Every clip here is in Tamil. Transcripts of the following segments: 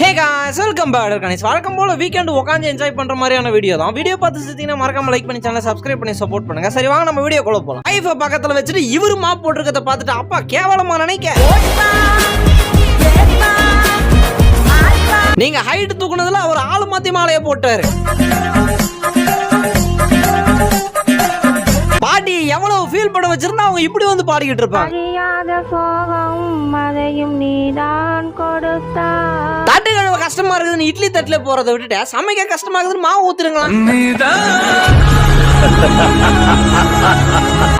Hey guys welcome back Ganesh வழக்கம் போல வீக்கெண்ட் உட்காந்து என்ஜாய் பண்ணுற மாதிரியான வீடியோ தான். வீடியோ பார்த்து சுற்றிங்கன்னா மறக்காம லைக் பண்ணி சேனல் சப்ஸ்கிரைப் பண்ணி சப்போர்ட் பண்ணுங்க. சரி வாங்க நம்ம வீடியோ கொள்ள போகலாம் ஐஃபை பக்கத்தில் வச்சுட்டு இவரு மாப் போட்டிருக்கத பார்த்துட்டு அப்பா கேவலமா நினைக்க. நீங்கள் ஹைட் தூக்குனதுல அவர் ஆள் மாற்றி மாலையை போட்டாரு. பாட்டி எவ்வளவு ஃபீல் பண்ண வச்சிருந்தா அவங்க இப்படி வந்து பாடிக்கிட்டு இருப்பாங்க. அதையும் நீதான் கொடுத்தாய். தட்டு கழுவ கஷ்டமா இருக்குதுன்னு இட்லி தட்டுல போறதை விட்டுட்டு. சமைக்க கஷ்டமா இருக்குதுன்னு மாவு ஊத்துருங்களா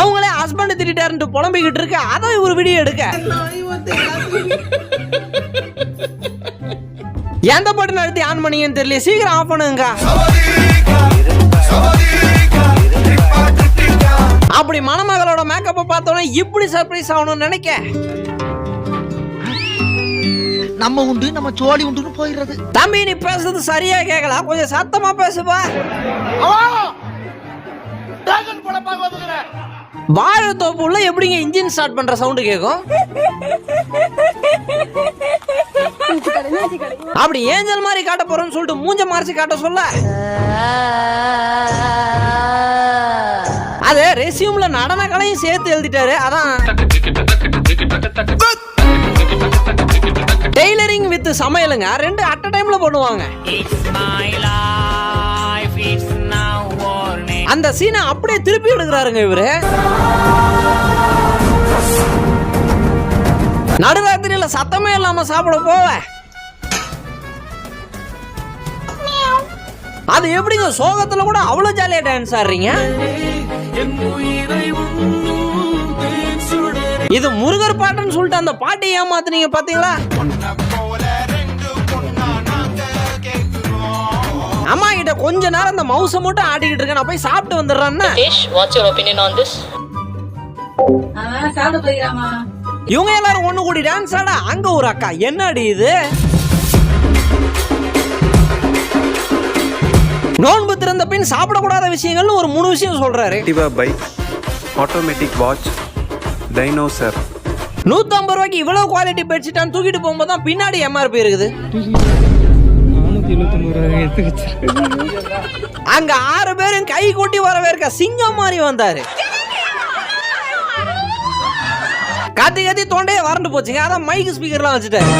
அவங்களே ஹஸ்பண்ட் திட்டாருன்ட்டு புலம்பிக்கிட்டு இருக்கு அதான் ஒரு வீடியோ எடுக்க. எந்த பட்டன் அழுத்தி ஆன் பண்ணீங்கன்னு தெரியல சீக்கிரம் ஆஃப் பண்ணுங்க. அப்படி மணமகளோட மேக்கப்பை பார்த்தோன்னே இப்படி சர்ப்ரைஸ் ஆகணும்னு நினைக்க. நம்ம உண்டு நம்ம சோழி உண்டுன்னு போயிடுறது தம்பி நீ பேசுறது சரியா கேட்கல கொஞ்சம் சத்தமா பேசுப்பா வாழைத்தோப்பு உள்ள எப்படிங்க இன்ஜின் ஸ்டார்ட் பண்ற சவுண்ட் கேட்கும் அப்படி ஏஞ்சல் மாதிரி காட்ட போறோம்னு சொல்லிட்டு மூஞ்ச மறைச்சு காட்ட சொல்ல அது ரெசியூம்ல நடன கலையும் சேர்த்து எழுதிட்டாரு அதான் டெய்லரிங் வித் சமையலுங்க. ரெண்டு அட் அ டைம்ல பண்ணுவாங்க. அந்த சீனை அப்படியே திருப்பி எடுக்கிறாருங்க இவரு. நடுராத்திரியில சத்தமே இல்லாம சாப்பிட போவேன் அது எப்படிங்க சோகத்துல கூட அவ்வளவு ஜாலியா டான்ஸ் ஆடுறீங்க? இது முருகர் பாட்டுன்னு சொல்லிட்டு அந்த பாட்டை ஏமாத்துனீங்க பாத்தீங்களா? அம்மா கிட்ட கொஞ்ச நேரம் அந்த மவுசை மட்டும் ஆட்டிக்கிட்டு இருக்கேன். நான் போய் சாப்பிட்டு வந்துடுறேன்னா Dish, what's your opinion on this? இவங்க எல்லாரும் ஒண்ணு கூடி டான்ஸ் ஆட அங்க ஒரு அக்கா. என்னடி இது? நோன்பு திறந்த பின் சாப்பிடக்கூடாத விஷயங்கள்னு ஒரு மூணு விஷயம் சொல்றாரு. Activa bike, automatic dinosaur. நூத்தம்பது ரூபாய்க்கு இவ்வளவு குவாலிட்டி பெட்ஷீட்டான்னு தூக்கிட்டு போகும்போது தான் பின்னாடி எம்ஆர்பி இருக்குது. அங்க ஆறு பேரும் கை கொட்டி வரவேற்க சிங்கம் மாதிரி வந்தாரு. கத்தி கத்தி தொண்டையே வறண்டு போச்சுங்க. அதான் மைக் ஸ்பீக்கர்லாம் வச்சுட்டாரு.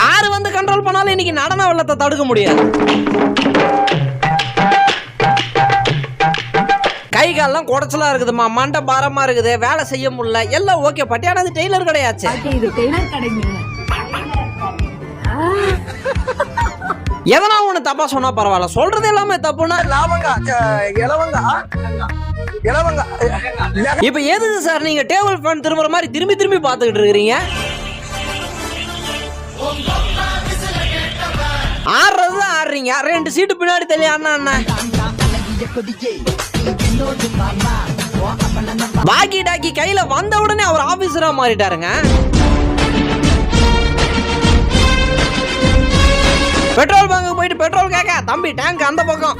யாரு வந்து கண்ட்ரோல் பண்ணாலும் இன்னைக்கு நடன வெள்ளத்தை தடுக்க முடியாது. கை கால்லாம் குடைச்சலா இருக்குதுமா மண்டை பாரமா இருக்குது. வேலை செய்ய முடியல. எல்லாம் ஓகே பட்டி ஆனா அது டெய்லர் கிடையாச்சு. எதனா ஒண்ணு தப்பா சொன்னா பரவாயில்ல. சொல்றது எல்லாமே தப்புனா இப்ப எதுக்கு சார் நீங்க டேபிள் ஃபேன் திரும்புற மாதிரி திரும்பி திரும்பி பார்த்துக்கிட்டு இருக்கிறீங்க? ஆடுறது தான் ஆடுறீங்க. ரெண்டு சீட்டு பின்னாடி தெரிய அண்ணா அண்ணா பாக்கி டாக்கி கையில வந்த உடனே அவர் ஆபீசரா மாறிட்டாருங்க. பெட்ரோல் பங்கு போயிட்டு பெட்ரோல் கேட்க தம்பி டேங்க் அந்த பக்கம்.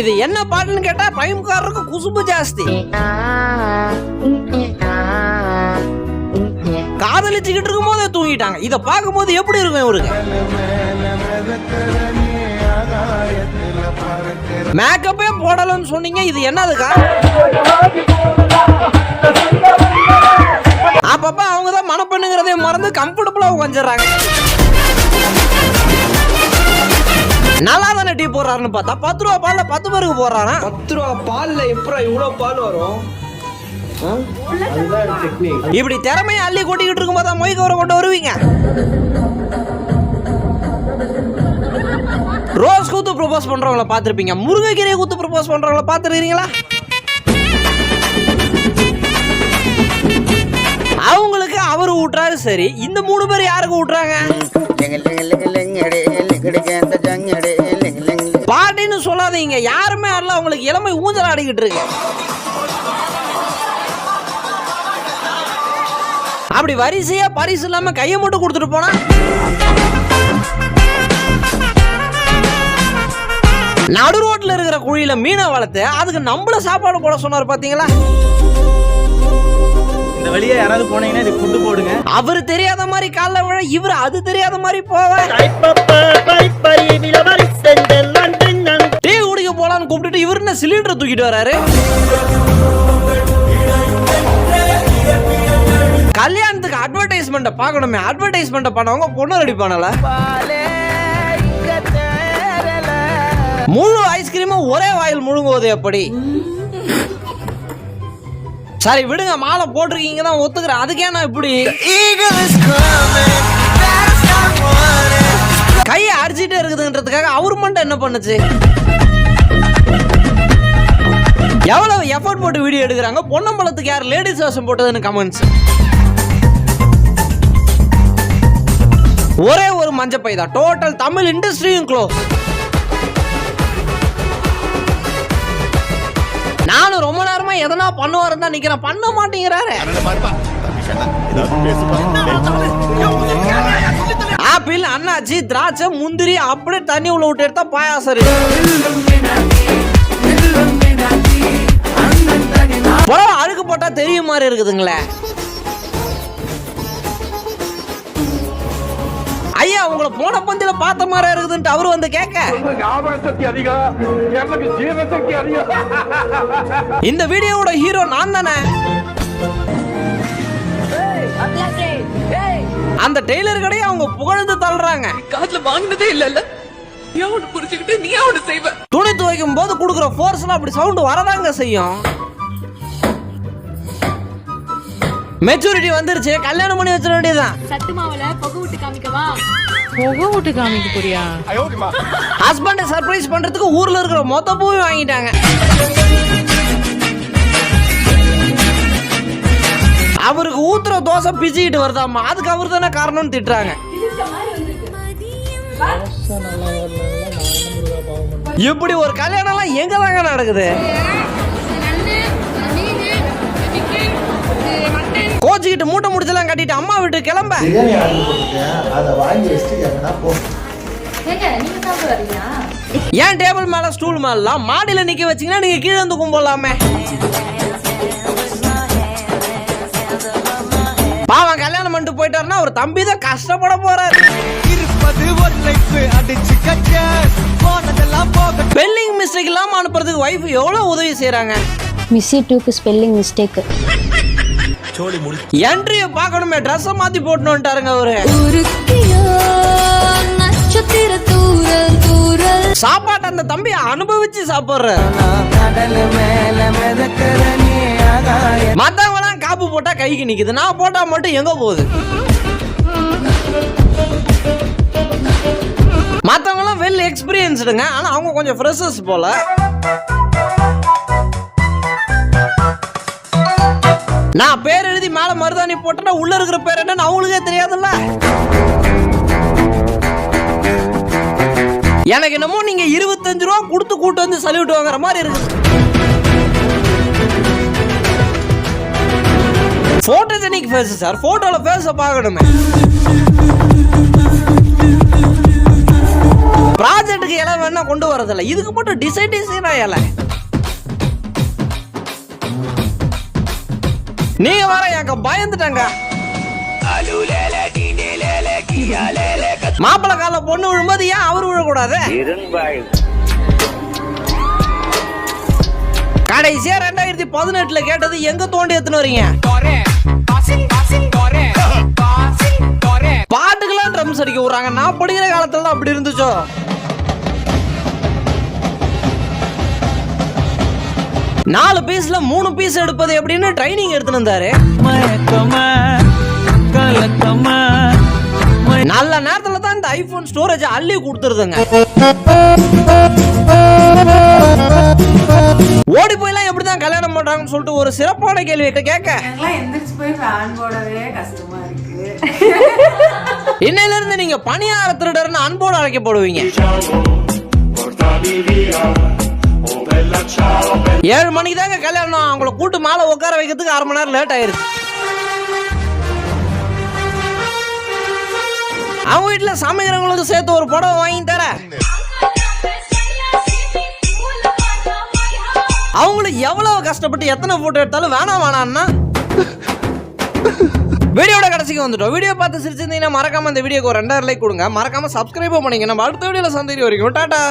இது என்ன பாட்டுன்னு கேட்டா பயம்காரருக்கு குசும்பு ஜாஸ்தி. காதலிச்சுக்கிட்டு இருக்கும் போதே தூங்கிட்டாங்க. இதை பார்க்கும்போது எப்படி இருக்கும் இவருக்கு? மேக்கப்பே போடலன்னு சொன்னீங்க இது என்னதுக்கா? அப்பப்ப அவங்க தான் மனப்பண்ணுங்கிறதே மறந்து கம்ஃபர்டபுளா உட்காந்துறாங்க நல்லா தானே டீ போடுறாருன்னு பார்த்தா பத்து ரூபா பால்ல பத்து பேருக்கு போடுறாராம். பத்து ரூபா பால்ல எப்படா இவ்வளவு பால் வரும்? இப்படி திறமையை அள்ளி கொட்டிக்கிட்டு இருக்கும்போது தான் மொய் கவரை கொண்டு வருவீங்க. ரோஸ் கூத்து ப்ரொபோஸ் பண்றவங்கள பார்த்துருப்பீங்க. முருங்கைக்கீரையை கூத்து ப்ரொபோஸ் பண்றவங்களை பார்த்துருக்கீங்களா அவங்களுக்கு அவர் ஊட்டுறாரு சரி. இந்த மூணு பேர் யாருக்கு ஊட்டுறாங்க? பாட்டின்னு சொல்லாதீங்க. யாருமே ஆடல அவங்களுக்கு இளமை ஊஞ்சல் ஆடிக்கிட்டு இருக்கு. அப்படி வரிசையா பரிசு இல்லாம கையை மட்டும் கொடுத்துட்டு போனா? நடு ரோட்ல இருக்கிற குழியில மீனை வளர்த்து அதுக்கு நம்மள சாப்பாடு போட சொன்னார் பாத்தீங்களா? வெளியே யாராவது போனீங்கன்னா இது ஃபுட்டு போடுங்க. அவரு தெரியாத மாதிரி காலைல விழ இவர் அது தெரியாத மாதிரி போவார் டீ குடிக்க போலான்னு கூப்பிட்டுட்டு இவர் என்ன சிலிண்டர் தூக்கிட்டு வராரு? கல்யாணத்துக்கு அட்வர்டைஸ்மெண்ட்டை பார்க்கணுமே. அட்வர்டைஸ்மெண்ட்டை பண்ணவங்க பொண்ணு ரெடி பண்ணல. முழு ஐஸ்கிரீமும் ஒரே வாயில் முழுங்குவது எப்படி? சரி விடுங்க மாலை போட்டிருக்கீங்க தான் ஒத்துக்கிறேன். அதுக்கே நான் இப்படி? கையை அடிச்சிட்டே இருக்குதுன்றதுக்காக அவர் மட்டும் என்ன பண்ணுச்சு? எவ்வளவு எஃபோர்ட் போட்டு வீடியோ எடுக்கிறாங்க? பொன்னம்பலத்துக்கு யார் லேடிஸ் வேஷம் போட்டதுன்னு கமெண்ட்ஸ் ஒரே ஒரு மஞ்சப்பை தான். டோட்டல் தமிழ் இண்டஸ்ட்ரியும் க்ளோஸ் நானும் ரொம்ப நேரமா எதனா பண்ணுவாரு தான் நிக்கிறேன். பண்ண மாட்டேங்கிறாரு. ஆப்பிள் அண்ணாச்சி திராட்சை முந்திரி அப்படியே தண்ணி உள்ள விட்டு எடுத்தா பாயாசம் அழுக்கு போட்டா தெரியும் மாதிரி இருக்குதுங்களே. உங்களை போன பந்தில பார்த்த மாதிரி இருக்குதுன்ட்டு அவரு வந்து கேட்க. இந்த வீடியோவோட ஹீரோ நான் தானே? அந்த டெய்லர் கடையை அவங்க புகழ்ந்து தள்ளுறாங்க. காதுல வாங்கினதே அவனு புரிஞ்சுக்கிட்டு நீ அவனு செய்வ. துணி துவைக்கும் போது கொடுக்குற ஃபோர்ஸ்ல அப்படி சவுண்ட் வரதாங்க செய்யும். மெச்சூரிட்டி வந்துருச்சு. கல்யாணம் பண்ணி வச்சிட வேண்டியதுதான். சத்து மாவுல புகை விட்டு காமிக்கவா? புகை விட்டு காமிக்க போறியா? ஹஸ்பண்டை சர்ப்ரைஸ் பண்றதுக்கு ஊர்ல இருக்கிற மொத்த பூவும் வாங்கிட்டாங்க. அவருக்கு ஊத்துற தோசை பிச்சுக்கிட்டு வருதாமா அதுக்கு அவர் தானே காரணம்னு திட்டுறாங்க. இப்படி ஒரு கல்யாணம்லாம் எங்க தாங்க நடக்குது? கோச்சிக்கிட்டு மூட்டை முடிச்செல்லாம் கட்டிட்டு அம்மா வீட்டு கிளம்ப. ஏன் டேபிள் மேல ஸ்டூல் மேலாம் மாடியில நிக்க வச்சீங்கன்னா நீங்க கீழே வந்து கும்பலாமே. பாவம் கல்யாணம் பண்ணிட்டு போயிட்டாருன்னா ஒரு தம்பி தான் கஷ்டப்பட போறாரு. இருப்பது ஒரு லைஃப் அடிச்சு கட்ட. போனதெல்லாம் போக ஸ்பெல்லிங் மிஸ்டேக் இல்லாம அனுப்புறதுக்கு வைஃப் எவ்வளவு உதவி செய்றாங்க? மிஸ்ஸி டூக்கு ஸ்பெல்லிங் மிஸ்டேக் என்ட்ரிய பார்க்கணுமே ட்ரெஸ்ஸை மாத்தி போட்டுனுட்டாருங்க அவரு. சாப்பாட்டை அந்த தம்பி அனுபவிச்சு சாப்பிடுற. கடல் மேல மிதக்கிற நீ ஆகாய மத்தவங்க எல்லாம் காப்பு போட்டா கைக்கு நிக்குது. நான் போட்டா மட்டும் எங்க போகுது? மத்தவங்க எல்லாம் வெல் எக்ஸ்பீரியன்ஸ்டுங்க ஆனா அவங்க கொஞ்சம் ஃப்ரெஷர்ஸ் போல. நான் பேர் எழுதி மேல மருதாணி போட்டேன்னா உள்ள இருக்கிற பேர் என்னன்னு அவங்களுக்கே தெரியாதுல்ல? எனக்கு என்னமோ நீங்க இருபத்தஞ்சு ரூபா கொடுத்து கூட்டு வந்து சல்யூட் வாங்குற மாதிரி இருக்கு போட்டோஜெனிக் ஃபேஸ் சார்? போட்டோல ஃபேஸ பார்க்கணுமே. ப்ராஜெக்ட்டுக்கு இலை வேணா கொண்டு வரதில்லை. இதுக்கு மட்டும் டிசைன் டிசைனா இலை. நீங்க வர எனக்கு பயந்துட்டாங்க. மாப்பிள்ள கால பொண்ணு விழும்போது ஏன் அவர் விழக்கூடாது? கடைசியா ரெண்டாயிரத்தி பதினெட்டுல கேட்டது எங்க தோண்டி எத்துன்னு வரீங்க? பாட்டுக்கெல்லாம் ட்ரம்ஸ் அடிக்க விடுறாங்க. நான் படிக்கிற காலத்துல அப்படி இருந்துச்சோ? நாலு பீஸ்ல மூணு பீஸ் எடுப்பது எப்படின்னு ட்ரைனிங் எடுத்துன்னு இருந்தாரு நல்ல நேரத்துல தான் இந்த ஐபோன் ஸ்டோரேஜ் அள்ளி கொடுத்துருதுங்க. ஓடி போயெல்லாம் எப்படிதான் கல்யாணம் பண்றாங்கன்னு சொல்லிட்டு ஒரு சிறப்பான கேள்வி கேட்க. எந்திரிச்சு போய் ஃபேன் போடவே கஷ்டமா இருக்கு. இன்னையில இருந்து நீங்க பணியார திருடர்னு அன்போடு அழைக்கப்படுவீங்க. ஏழு மணிக்கு தாங்க கல்யாணம். அவங்கள கூட்டு மாலை உட்கார வைக்கிறதுக்கு அரை மணி நேரம் லேட் ஆயிருச்சு. அவங்க வீட்டுல சமைக்கிறவங்களுக்கு சேர்த்து ஒரு புடவை வாங்கி தர அவங்களும் எவ்வளவு கஷ்டப்பட்டு எத்தனை போட்டோ எடுத்தாலும் வேணாம் வேணாம்னா வீடியோட கடைசிக்கு வந்துட்டோம். வீடியோ பார்த்து சிரிச்சிருந்தீங்கன்னா மறக்காம இந்த வீடியோக்கு ஒரு ரெண்டாயிரம் லைக் கொடுங்க. மறக்காம சப்ஸ்கிரைப் பண்ணிங்க நம்ம அடுத்த வீடியோல சந்திரி வரைக்கும் டாட்டா.